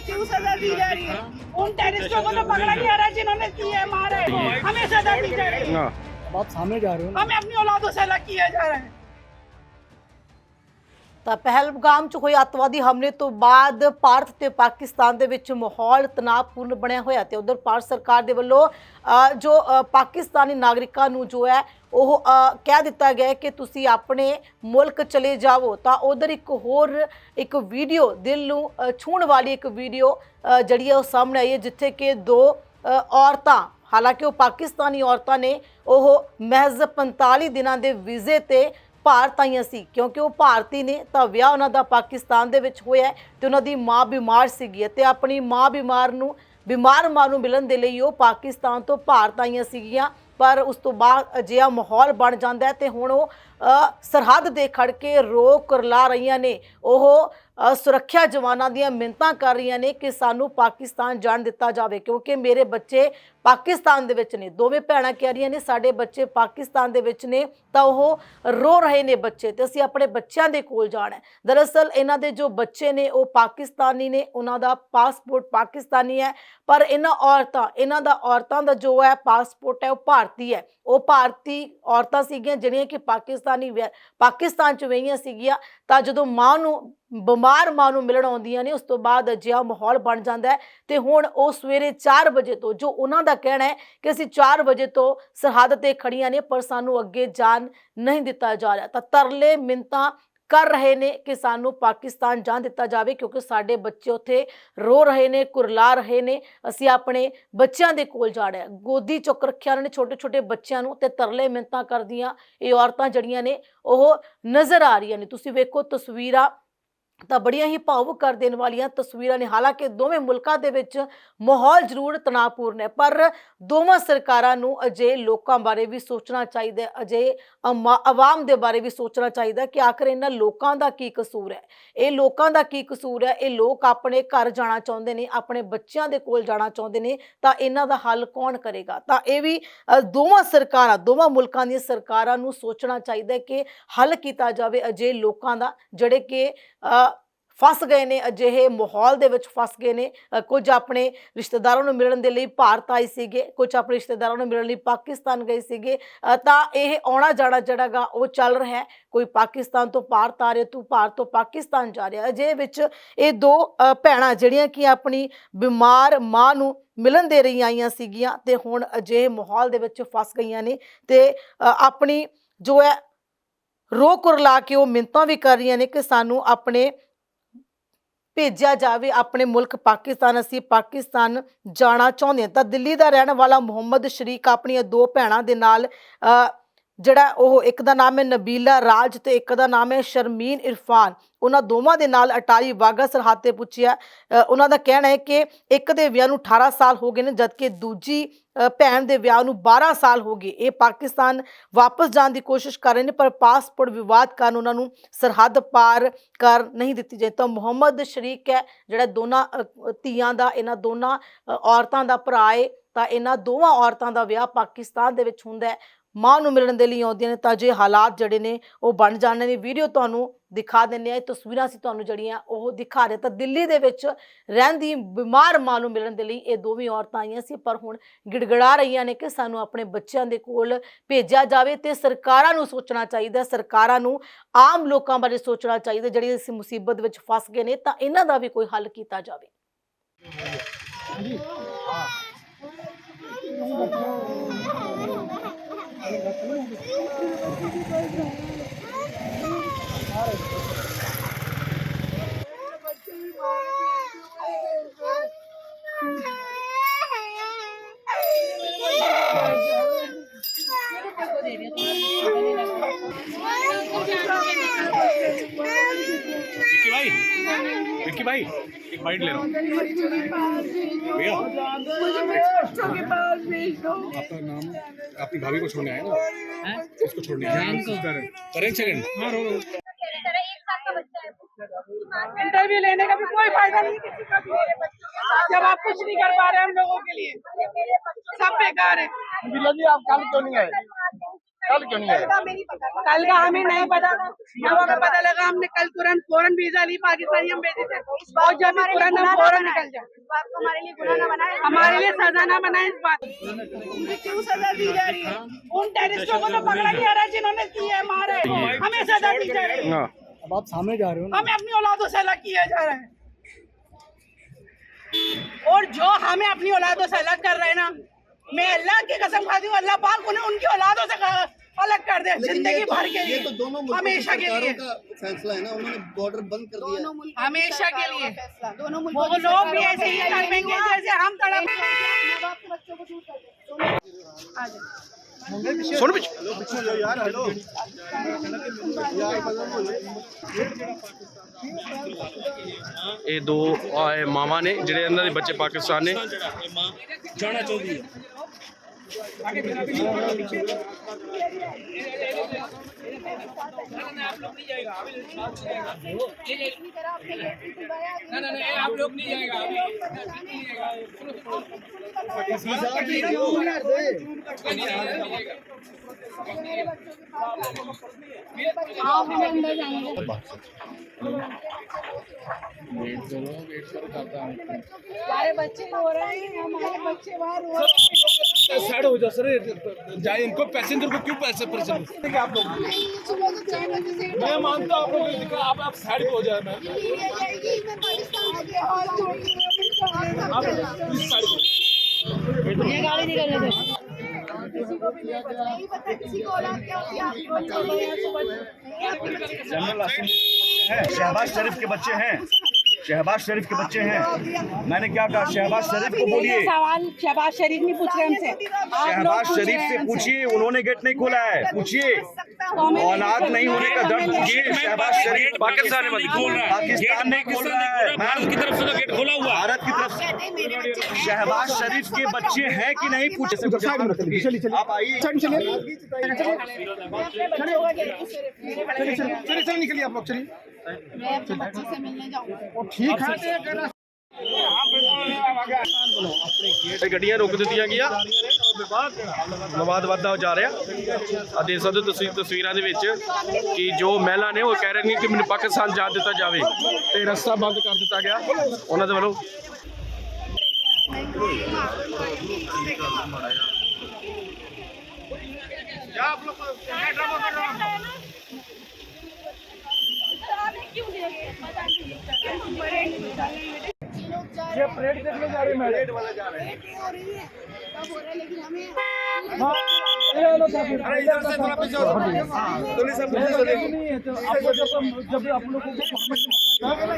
क्यों सजा दी जा रही है? उन को तो पकड़ा नहीं आ रहा जिन्होंने किए मारे। हमें सजा दी जा रही है आप सामने जा रहे हो। हमें अपनी औलादों से अलग किया जा रहा है। ਤਾਂ ਪਹਿਲਗਾਮ 'ਚ ਹੋਏ ਅੱਤਵਾਦੀ ਹਮਲੇ ਤੋਂ ਬਾਅਦ ਭਾਰਤ ਤੇ ਪਾਕਿਸਤਾਨ ਦੇ ਵਿੱਚ ਮਾਹੌਲ ਤਣਾਅਪੂਰਨ ਬਣਿਆ ਹੋਇਆ ਤੇ ਉਧਰ ਭਾਰਤ ਸਰਕਾਰ ਦੇ ਵੱਲੋਂ ਜੋ ਪਾਕਿਸਤਾਨੀ ਨਾਗਰਿਕਾਂ ਨੂੰ ਜੋ ਹੈ ਉਹ ਕਹਿ ਦਿੱਤਾ ਗਿਆ ਕਿ ਤੁਸੀਂ ਆਪਣੇ ਮੁਲਕ ਚਲੇ ਜਾਵੋ। ਤਾਂ ਉਧਰ ਇੱਕ ਹੋਰ ਇੱਕ ਵੀਡੀਓ ਦਿਲ ਨੂੰ ਅ, ਛੂਹਣ ਵਾਲੀ ਇੱਕ ਵੀਡੀਓ ਜਿਹੜੀ ਹੈ ਉਹ ਸਾਹਮਣੇ ਆਈ ਹੈ ਜਿੱਥੇ ਕਿ ਦੋ ਔਰਤਾਂ ਹਾਲਾਂਕਿ ਉਹ ਪਾਕਿਸਤਾਨੀ ਔਰਤਾਂ ਨੇ ਉਹ ਮਹਿਜ਼ 45 ਦਿਨਾਂ ਦੇ ਵੀਜ਼ੇ ਤੇ ਭਾਰਤ ਆਈਆਂ ਸੀ, ਕਿਉਂਕਿ ਉਹ ਭਾਰਤੀ ਨੇ ਤਾਂ ਵਿਆਹ ਉਹਨਾਂ ਦਾ ਪਾਕਿਸਤਾਨ ਦੇ ਵਿੱਚ ਹੋਇਆ ਹੈ ਤੇ ਉਹਨਾਂ ਦੀ ਮਾਂ ਬਿਮਾਰ ਸੀਗੀ ਤੇ ਆਪਣੀ ਮਾਂ ਬਿਮਾਰ ਨੂੰ, ਬਿਮਾਰ ਮਾਂ ਨੂੰ ਮਿਲਣ ਦੇ ਲਈ ਉਹ ਪਾਕਿਸਤਾਨ ਤੋਂ ਭਾਰਤ ਆਈਆਂ ਸੀਗੀਆਂ, ਪਰ ਉਸ ਤੋਂ ਬਾਅਦ ਅਜਿਹਾ ਮਾਹੌਲ ਬਣ ਜਾਂਦਾ ਹੈ ਤੇ ਹੁਣ ਉਹ ਸਰਹੱਦ ਦੇ ਖੜ ਕੇ ਰੋ ਕਰਲਾ ਰਹੀਆਂ ਨੇ। ਉਹ ਸੁਰੱਖਿਆ ਜਵਾਨਾਂ ਦੀਆਂ ਮਿੰਤਾਂ ਕਰ ਰਹੀਆਂ ਨੇ ਕਿ ਸਾਨੂੰ ਪਾਕਿਸਤਾਨ ਜਾਣ ਦਿੱਤਾ ਜਾਵੇ, ਕਿਉਂਕਿ ਮੇਰੇ ਬੱਚੇ ਪਾਕਿਸਤਾਨ ਦੇ ਵਿੱਚ ਨੇ। ਦੋਵੇਂ ਭੈਣਾਂ ਕਹਿ ਰਹੀਆਂ ਨੇ, ਸਾਡੇ ਬੱਚੇ ਪਾਕਿਸਤਾਨ ਦੇ ਵਿੱਚ ਨੇ, ਤਾਂ ਉਹ ਰੋ ਰਹੇ ਨੇ ਬੱਚੇ ਤੇ ਅਸੀਂ ਆਪਣੇ ਬੱਚਿਆਂ ਦੇ ਕੋਲ ਜਾਣਾ ਹੈ। ਦਰਅਸਲ ਇਹਨਾਂ ਦੇ ਜੋ ਬੱਚੇ ਨੇ, ਉਹ ਪਾਕਿਸਤਾਨੀ ਨੇ, ਉਹਨਾਂ ਦਾ ਪਾਸਪੋਰਟ ਪਾਕਿਸਤਾਨੀ ਹੈ, ਪਰ ਇਹਨਾਂ ਔਰਤਾਂ, ਇਹਨਾਂ ਦਾ ਔਰਤਾਂ ਦਾ ਜੋ ਹੈ ਪਾਸਪੋਰਟ ਹੈ, ਉਹ ਭਾਰਤੀ ਹੈ। ਉਹ ਭਾਰਤੀ ਔਰਤਾਂ ਸੀਗੀਆਂ ਜਿਹੜੀਆਂ ਕਿ ਪਾਕਿਸਤਾਨੀ ਵਿਆਹ- ਪਾਕਿਸਤਾਨ ਚ ਵਹੀਆਂ ਸੀਗੀਆਂ, ਤਾਂ ਜਦੋਂ ਮਾਂ ਨੂੰ ਬਿਮਾਰ ਮਾਂ ਨੂੰ ਮਿਲਣ ਆਉਂਦੀਆਂ ਨੇ, ਉਸ ਤੋਂ ਬਾਅਦ ਅਜਿਹਾ ਮਾਹੌਲ ਬਣ ਜਾਂਦਾ ਹੈ ਤੇ ਹੁਣ ਉਹ ਸਵੇਰੇ 4 ਵਜੇ ਤੋਂ, ਜੋ ਉਹਨਾਂ ਦਾ ਕਹਿਣਾ ਹੈ ਕਿ ਅਸੀਂ 4 ਵਜੇ ਤੋਂ ਸਰਹੱਦ ਤੇ ਖੜੀਆਂ ਨੇ, ਪਰ ਸਾਨੂੰ ਅੱਗੇ ਜਾਣ ਨਹੀਂ ਦਿੱਤਾ ਜਾ ਰਿਹਾ। ਤਾਂ ਤਰਲੇ ਮਿੰਤਾਂ ਕਰ ਰਹੇ ਨੇ ਕਿ ਸਾਨੂੰ ਪਾਕਿਸਤਾਨ ਜਾਣ ਦਿੱਤਾ ਜਾਵੇ, ਕਿਉਂਕਿ ਸਾਡੇ ਬੱਚੇ ਉੱਥੇ ਰੋ ਰਹੇ ਨੇ, ਕੁਰਲਾ ਰਹੇ ਨੇ, ਅਸੀਂ ਆਪਣੇ ਬੱਚਿਆਂ ਦੇ ਕੋਲ ਜਾਣਾ ਹੈ। ਗੋਦੀ ਚੁੱਕ ਰੱਖਿਆ ਉਹਨਾਂ ਨੇ ਛੋਟੇ ਛੋਟੇ ਬੱਚਿਆਂ ਨੂੰ ਤੇ ਤਰਲੇ ਮਿੰਤਾਂ ਕਰਦੀਆਂ ਇਹ ਔਰਤਾਂ ਜਿਹੜੀਆਂ ਨੇ, ਉਹ ਨਜ਼ਰ ਆ ਰਹੀਆਂ ਨੇ। ਤੁਸੀਂ ਵੇਖੋ ਤਸਵੀਰਾਂ ਤਾਂ ਬੜੀਆਂ ਹੀ ਭਾਵੁਕ ਕਰ ਦੇਣ ਵਾਲੀਆਂ ਤਸਵੀਰਾਂ ਨੇ। ਹਾਲਾਂਕਿ ਦੋਵੇਂ ਮੁਲਕਾਂ ਦੇ ਵਿੱਚ ਮਾਹੌਲ ਜ਼ਰੂਰ ਤਣਾਅਪੂਰਨ ਹੈ, ਪਰ ਦੋਵਾਂ ਸਰਕਾਰਾਂ ਨੂੰ ਅਜੇ ਲੋਕਾਂ ਬਾਰੇ ਵੀ ਸੋਚਣਾ ਚਾਹੀਦਾ ਹੈ, ਅਜੇ ਅਮਾ- ਆਵਾਮ ਦੇ ਬਾਰੇ ਵੀ ਸੋਚਣਾ ਚਾਹੀਦਾ ਕਿ ਆਖਰ ਇਹਨਾਂ ਲੋਕਾਂ ਦਾ ਕੀ ਕਸੂਰ ਹੈ। ਇਹ ਲੋਕਾਂ ਦਾ ਕੀ ਕਸੂਰ ਹੈ? ਇਹ ਲੋਕ ਆਪਣੇ ਘਰ ਜਾਣਾ ਚਾਹੁੰਦੇ ਨੇ, ਆਪਣੇ ਬੱਚਿਆਂ ਦੇ ਕੋਲ ਜਾਣਾ ਚਾਹੁੰਦੇ ਨੇ, ਤਾਂ ਇਹਨਾਂ ਦਾ ਹੱਲ ਕੌਣ ਕਰੇਗਾ? ਤਾਂ ਇਹ ਵੀ ਦੋਵਾਂ ਸਰਕਾਰਾਂ, ਦੋਵਾਂ ਮੁਲਕਾਂ ਦੀਆਂ ਸਰਕਾਰਾਂ ਨੂੰ ਸੋਚਣਾ ਚਾਹੀਦਾ ਕਿ ਹੱਲ ਕੀਤਾ ਜਾਵੇ ਅਜੇ ਲੋਕਾਂ ਦਾ, ਜਿਹੜੇ ਕਿ ਫਸ ਗਏ ਨੇ, ਅਜਿਹੇ ਮਾਹੌਲ ਦੇ ਵਿੱਚ ਫਸ ਗਏ ਨੇ। ਕੁਝ ਆਪਣੇ ਰਿਸ਼ਤੇਦਾਰਾਂ ਨੂੰ ਮਿਲਣ ਦੇ ਲਈ ਭਾਰਤ ਆਏ ਸੀਗੇ, ਕੁਝ ਆਪਣੇ ਰਿਸ਼ਤੇਦਾਰਾਂ ਨੂੰ ਮਿਲਣ ਲਈ ਪਾਕਿਸਤਾਨ ਗਏ ਸੀਗੇ। ਤਾਂ ਇਹ ਆਉਣਾ ਜਾਣਾ ਜਿਹੜਾਗਾ ਉਹ ਚੱਲ ਰਿਹਾ ਹੈ। ਕੋਈ ਪਾਕਿਸਤਾਨ ਤੋਂ ਭਾਰਤ ਆ ਰਿਹਾ, ਤੂੰ ਭਾਰਤ ਤੋਂ ਪਾਕਿਸਤਾਨ ਜਾ ਰਿਹਾ। ਅਜੇ ਵਿੱਚ ਇਹ ਦੋ ਭੈਣਾਂ ਜਿਹੜੀਆਂ ਕਿ ਆਪਣੀ ਬਿਮਾਰ ਮਾਂ ਨੂੰ ਮਿਲਣ ਦੇ ਰਹੀ ਆਈਆਂ ਸੀਗੀਆਂ ਤੇ ਹੁਣ ਅਜਿਹੇ ਮਾਹੌਲ ਦੇ ਵਿੱਚ ਫਸ ਗਈਆਂ ਨੇ ਤੇ ਆਪਣੀ ਜੋ ਹੈ ਰੋ ਕੁਰਲਾ ਕੇ ਉਹ ਮਿੰਤਾਂ ਵੀ ਕਰ ਰਹੀਆਂ ਨੇ ਕਿ ਸਾਨੂੰ ਆਪਣੇ ਭੇਜਿਆ ਜਾਵੇ ਆਪਣੇ ਮੁਲਕ ਪਾਕਿਸਤਾਨ, ਅਸੀਂ ਪਾਕਿਸਤਾਨ ਜਾਣਾ ਚਾਹੁੰਦੇ ਹਾਂ। ਤਾਂ ਦਿੱਲੀ ਦਾ ਰਹਿਣ ਵਾਲਾ ਮੁਹੰਮਦ ਸ਼ਰੀਕ ਆਪਣੀਆਂ ਦੋ ਭੈਣਾਂ ਦੇ ਨਾਲ ਜਿਹੜਾ ਉਹ ਇੱਕ ਦਾ ਨਾਮ ਹੈ ਨਬੀਲਾ ਰਾਜ ਤੇ ਇੱਕ ਦਾ ਨਾਮ ਹੈ ਸ਼ਰਮੀਨ ਇਰਫਾਨ। ਉਹਨਾਂ ਦੋਵਾਂ ਦੇ ਨਾਲ ਅਟਾਰੀ ਵਾਗਾ ਸਰਹੱਦ ਤੇ ਪੁੱਛਿਆ ਉਹਨਾਂ ਦਾ ਕਹਿਣਾ ਹੈ ਕਿ ਇੱਕ ਦੇ ਵਿਆਹ ਨੂੰ 18 ਸਾਲ ਹੋ ਗਏ ਨੇ, ਜਦਕਿ ਦੂਜੀ ਭੈਣ ਦੇ ਵਿਆਹ ਨੂੰ 12 ਸਾਲ ਹੋ ਗਏ। ਇਹ ਪਾਕਿਸਤਾਨ ਵਾਪਸ ਜਾਣ ਦੀ ਕੋਸ਼ਿਸ਼ ਕਰ ਰਹੇ ਨੇ, ਪਰ ਪਾਸਪੋਰਟ ਵਿਵਾਦ ਕਾਰਨ ਉਹਨਾਂ ਨੂੰ ਸਰਹੱਦ ਪਾਰ ਕਰ ਨਹੀਂ ਦਿੱਤੀ ਜਾਏ ਤਾਂ ਮੁਹੰਮਦ ਸ਼ਰੀਕ ਹੈ, ਜਿਹੜਾ ਦੋਨਾਂ ਧੀਆਂ ਦਾ, ਇਹਨਾਂ ਦੋਨਾਂ ਔਰਤਾਂ ਦਾ ਭਰਾ ਹੈ ਤਾਂ ਇਹਨਾਂ ਦੋਵਾਂ ਔਰਤਾਂ ਦਾ ਵਿਆਹ ਪਾਕਿਸਤਾਨ ਦੇ ਵਿੱਚ ਹੁੰਦਾ ਹੈ। ਮਾਂ ਨੂੰ ਮਿਲਣ ਦੇ ਲਈ ਆਉਂਦੀਆਂ ਨੇ, ਤਾਂ ਜੇ ਹਾਲਾਤ ਜਿਹੜੇ ਨੇ ਉਹ ਬਣ ਜਾਣੇ ਨੇ ਵੀਡੀਓ ਤੁਹਾਨੂੰ ਦਿਖਾ ਦਿੰਨੇ ਆ ਇਹ ਤਸਵੀਰਾਂ ਸੀ ਤੁਹਾਨੂੰ ਜਿਹੜੀਆਂ ਉਹ ਦਿਖਾ ਰਹੇ ਤਾਂ ਦਿੱਲੀ ਦੇ ਵਿੱਚ ਰਹਿੰਦੀ ਬਿਮਾਰ ਮਾਂ ਨੂੰ ਮਿਲਣ ਦੇ ਲਈ ਇਹ ਦੋਵੇਂ ਔਰਤਾਂ ਆਈਆਂ ਸੀ, ਪਰ ਹੁਣ ਗਿੜਗੜਾ ਰਹੀਆਂ ਨੇ ਕਿ ਸਾਨੂੰ ਆਪਣੇ ਬੱਚਿਆਂ ਦੇ ਕੋਲ ਭੇਜਿਆ ਜਾਵੇ ਤੇ ਸਰਕਾਰਾਂ ਨੂੰ ਸੋਚਣਾ ਚਾਹੀਦਾ, ਸਰਕਾਰਾਂ ਨੂੰ ਆਮ ਲੋਕਾਂ ਬਾਰੇ ਸੋਚਣਾ ਚਾਹੀਦਾ, ਜਿਹੜੇ ਇਸ ਮੁਸੀਬਤ ਵਿੱਚ ਫਸ ਗਏ ਨੇ, ਤਾਂ ਇਹਨਾਂ ਦਾ ਵੀ ਕੋਈ ਹੱਲ ਕੀਤਾ ਜਾਵੇ। Cara, विक्की भाई? एक बाइट ले रहा हूँ। भैया। बच्चों के पास भेज दो आपका नाम अपनी भाभी को छोड़ने आए ना? उसको छोड़ने आए। करें सेकंड इंटरव्यू लेने का भी कोई फ़ायदा नहीं किसी का भी। मेरे बच्चों जब आप कुछ नहीं कर पा रहे हम लोगों के लिए। सब बेकार है। आप कल क्यों नहीं आए? कल क्यों नहीं आए कल का हमें नहीं पता हमें पता लगा हमने कल तुरंत फ़ौरन वीज़ा ली पाकिस्तानी हम भेजे थे। और जब भी तुरंत हम फ़ौरन निकल जाए। हमारे लिए गुनाह ना बनाए। हमारे लिए सजा ना बनाए इस बात। मुझे क्यों सजा दी जा रही है? उन टेररिस्टों को तो पकड़ा नहीं आ रहा जिन्होंने किए मारे। हमें सजा दी जा रही है। हाँ अब आप सामने जा रहे हो हमें अपनी औलादों से अलग किया जा रहा है। और जो हमें अपनी औलादों से अलग कर रहे हैं ना मैं अल्लाह की कसम खाती हूँ अल्लाह पाक उन्हें उनकी औलादों से अलग कर दे जिंदगी भर के ये तो दोनों लिए मुल्कों हमेशा के सरकारों लिए का फैसला है ना उन्होंने बॉर्डर बंद कर दिया दोनों मुल्कों हमेशा की के सरकारों लिए। का फैसला दोनों वो मुल्कों की लोग भी सरकारों ऐसे ही का फैसला ये तड़पेंगे हुआ जैसे हम तड़प कि माँ बाप के बच्चों को दूर कर दे दोनों सुन पीछे ਇਹ ਦੋ ਆਏ ਮਾਵਾਂ ਨੇ ਜਿਹੜੇ ਇਹਨਾਂ ਦੇ ਬੱਚੇ ਪਾਕਿਸਤਾਨ ਨੇ जाना चाहती है इसी तरह अपने बेटी को गया आप लोग नहीं जाएगा आओ हम अंदर जाएंगे वेट करो वेट करो बच्चे रो रहे हैं हमारे बच्चे बाहर रो हो। जाओ सर तो, तो, तो, जाए इनको पैसेंजर को क्यों पैसे आप लोग। मैं मानता हूँ आप लोग आप आप साइड हो जाए ये गाड़ी निकलने किसी को भी नहीं पता किसी को औलाद क्या होती है। बच्चे शहबाज शरीफ के बच्चे हैं। शहबाज शरीफ के बच्चे हैं। मैंने क्या कहा? शहबाज शरीफ को बोलिए। सवाल शहबाज शरीफ नहीं पूछ रहे हमसे। शहबाज शरीफ से पूछिए उन्होंने गेट नहीं खोला है। पूछिए। औलाद नहीं होने का दर्द पूछिए शहबाज शरीफ पाकिस्तान पाकिस्तान में खोल रहा है। भारत की तरफ़ से गेट खोला हुआ भारत की तरफ़ हैं हैं। शहबाज शरीफ के बच्चे हैं। कि नहीं? पूछे आप आइए। चलिए चलिए। निकलिए आप लोग चलिए। मैं अपने बच्चे से मिलने जाऊंगा ठीक है ਇਹ ਗੱਡੀਆਂ ਰੋਕ ਦਿੱਤੀਆਂ ਗਿਆ ਵਿਵਾਦ ਵੱਧਦਾ ਜਾ ਰਿਹਾ ਆ ਦੇਖ ਸਕਦੇ ਹੋ ਤੁਸੀਂ ਤਸਵੀਰਾਂ ਦੇ ਵਿੱਚ ਕਿ ਜੋ ਮਹਿਲਾ ਨੇ ਉਹ ਕਹਿ ਰਹੇ ਨੇ ਕਿ ਮੈਨੂੰ ਪਾਕਿਸਤਾਨ ਜਾ ਦਿੱਤਾ ਜਾਵੇ ਤੇ ਰਸਤਾ ਬੰਦ ਕਰ ਦਿੱਤਾ ਗਿਆ ਉਹਨਾਂ ਦੇ ਵੱਲੋਂ ये लोग जा रहे हैं परेड देखने जा रहे हैं मैडम रेट हो रही है तब हो रहा है लेकिन हमें अरे इधर से थोड़ा पीछे हो नहीं है तो आप लोग जब जब आप लोगों को